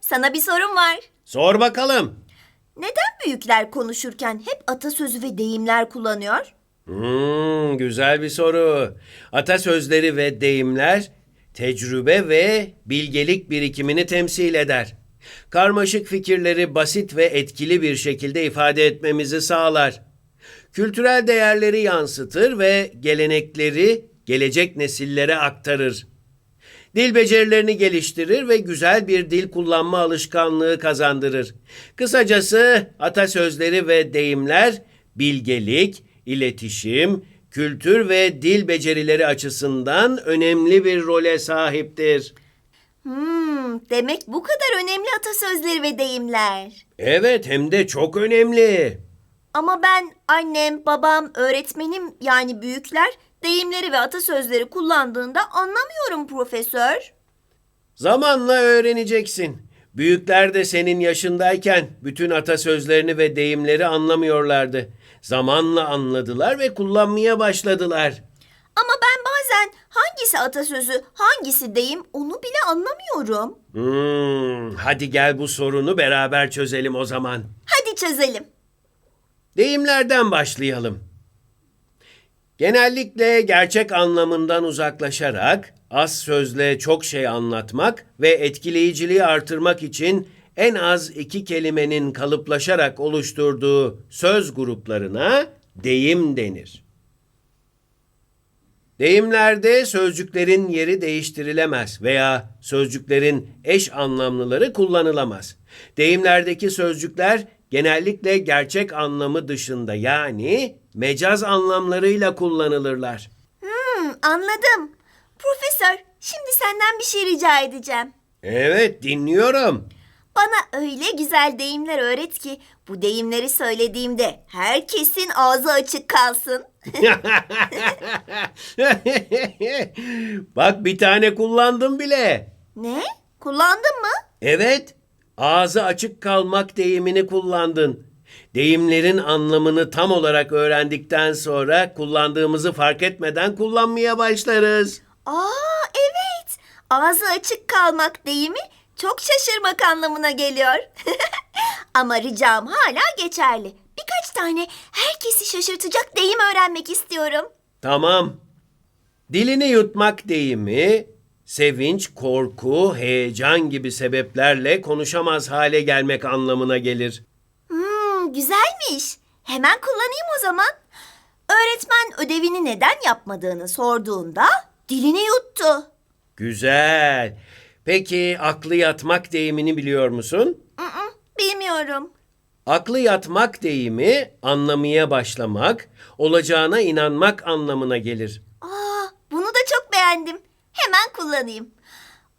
sana bir sorum var. Sor bakalım. Neden büyükler konuşurken hep atasözü ve deyimler kullanıyor? Hmm, güzel bir soru. Atasözleri ve deyimler tecrübe ve bilgelik birikimini temsil eder. Karmaşık fikirleri basit ve etkili bir şekilde ifade etmemizi sağlar. Kültürel değerleri yansıtır ve gelenekleri gelecek nesillere aktarır. Dil becerilerini geliştirir ve güzel bir dil kullanma alışkanlığı kazandırır. Kısacası atasözleri ve deyimler bilgelik, iletişim, kültür ve dil becerileri açısından önemli bir role sahiptir. Hmm, demek bu kadar önemli atasözleri ve deyimler. Evet, hem de çok önemli. Ama ben annem, babam, öğretmenim yani büyükler deyimleri ve atasözleri kullandığında anlamıyorum profesör. Zamanla öğreneceksin. Büyükler de senin yaşındayken bütün atasözlerini ve deyimleri anlamıyorlardı. Zamanla anladılar ve kullanmaya başladılar. Ama ben bazen hangisi atasözü, hangisi deyim onu bile anlamıyorum. Hmm, hadi gel bu sorunu beraber çözelim o zaman. Hadi çözelim. Deyimlerden başlayalım. Genellikle gerçek anlamından uzaklaşarak az sözle çok şey anlatmak ve etkileyiciliği artırmak için en az iki kelimenin kalıplaşarak oluşturduğu söz gruplarına deyim denir. Deyimlerde sözcüklerin yeri değiştirilemez veya sözcüklerin eş anlamlıları kullanılamaz. Deyimlerdeki sözcükler genellikle gerçek anlamı dışında yani mecaz anlamlarıyla kullanılırlar. Hmm, anladım. Profesör, şimdi senden bir şey rica edeceğim. Evet, dinliyorum. Bana öyle güzel deyimler öğret ki bu deyimleri söylediğimde herkesin ağzı açık kalsın. Bak bir tane kullandım bile. Ne? Kullandın mı? Evet, ağzı açık kalmak deyimini kullandın. Deyimlerin anlamını tam olarak öğrendikten sonra kullandığımızı fark etmeden kullanmaya başlarız. Aa evet. Ağzı açık kalmak deyimi çok şaşırmak anlamına geliyor. Ama ricam hala geçerli. Birkaç tane herkesi şaşırtacak deyim öğrenmek istiyorum. Tamam. Dilini yutmak deyimi, sevinç, korku, heyecan gibi sebeplerle konuşamaz hale gelmek anlamına gelir. Hmm, güzelmiş. Hemen kullanayım o zaman. Öğretmen ödevini neden yapmadığını sorduğunda dilini yuttu. Güzel. Peki aklı yatmak deyimini biliyor musun? Mm-mm, bilmiyorum. Aklı yatmak deyimi anlamaya başlamak, olacağına inanmak anlamına gelir. Aa, bunu da çok beğendim. Hemen kullanayım.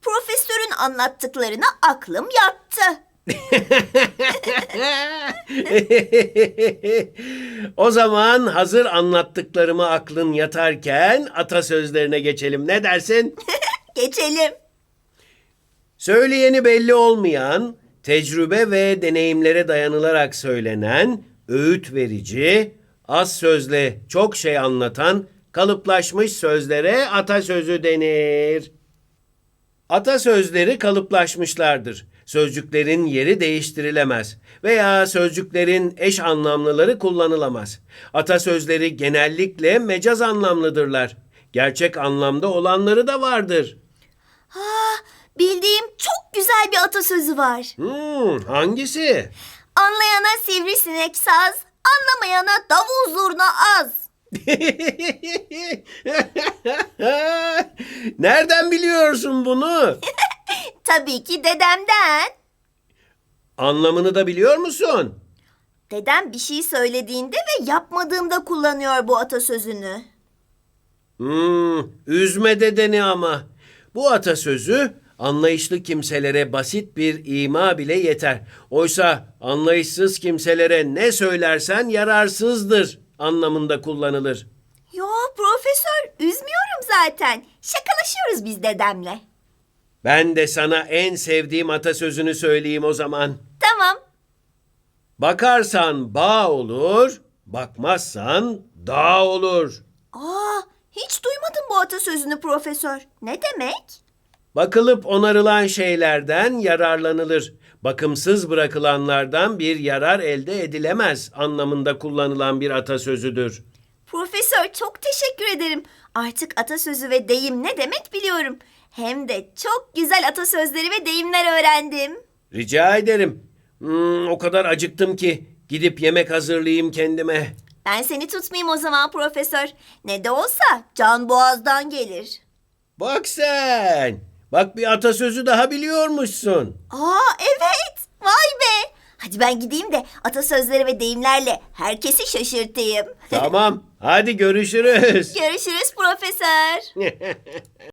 Profesörün anlattıklarına aklım yattı. o zaman hazır anlattıklarımı aklın yatarken atasözlerine geçelim. Ne dersin? Geçelim. Söyleyeni belli olmayan, tecrübe ve deneyimlere dayanılarak söylenen, öğüt verici, az sözle çok şey anlatan, kalıplaşmış sözlere atasözü denir. Atasözleri kalıplaşmışlardır. Sözcüklerin yeri değiştirilemez veya sözcüklerin eş anlamlıları kullanılamaz. Atasözleri genellikle mecaz anlamlıdırlar. Gerçek anlamda olanları da vardır. Aa, bildiğim çok güzel bir atasözü var. Hmm, hangisi? Anlayana sivrisinek saz, anlamayana davul zurna az. Nereden biliyorsun bunu? Tabii ki dedemden. Anlamını da biliyor musun? Dedem bir şey söylediğinde ve yapmadığımda kullanıyor bu atasözünü. Hmm, üzme dedeni ama. Bu atasözü anlayışlı kimselere basit bir ima bile yeter. Oysa anlayışsız kimselere ne söylersen yararsızdır anlamında kullanılır. Yo profesör üzmüyorum zaten. Şakalaşıyoruz biz dedemle. Ben de sana en sevdiğim atasözünü söyleyeyim o zaman. Tamam. Bakarsan bağ olur, bakmazsan dağ olur. Aa, hiç duymadım bu atasözünü profesör. Ne demek? Bakılıp onarılan şeylerden yararlanılır. Bakımsız bırakılanlardan bir yarar elde edilemez anlamında kullanılan bir atasözüdür. Profesör çok teşekkür ederim. Artık atasözü ve deyim ne demek biliyorum. Hem de çok güzel atasözleri ve deyimler öğrendim. Rica ederim. Hmm, o kadar acıktım ki gidip yemek hazırlayayım kendime. Ben seni tutmayayım o zaman profesör. Ne de olsa can boğazdan gelir. Bak sen. Bak bir atasözü daha biliyormuşsun. Aa evet. Vay be. Hadi ben gideyim de atasözleri ve deyimlerle herkesi şaşırtayım. Tamam. Hadi görüşürüz. Görüşürüz profesör.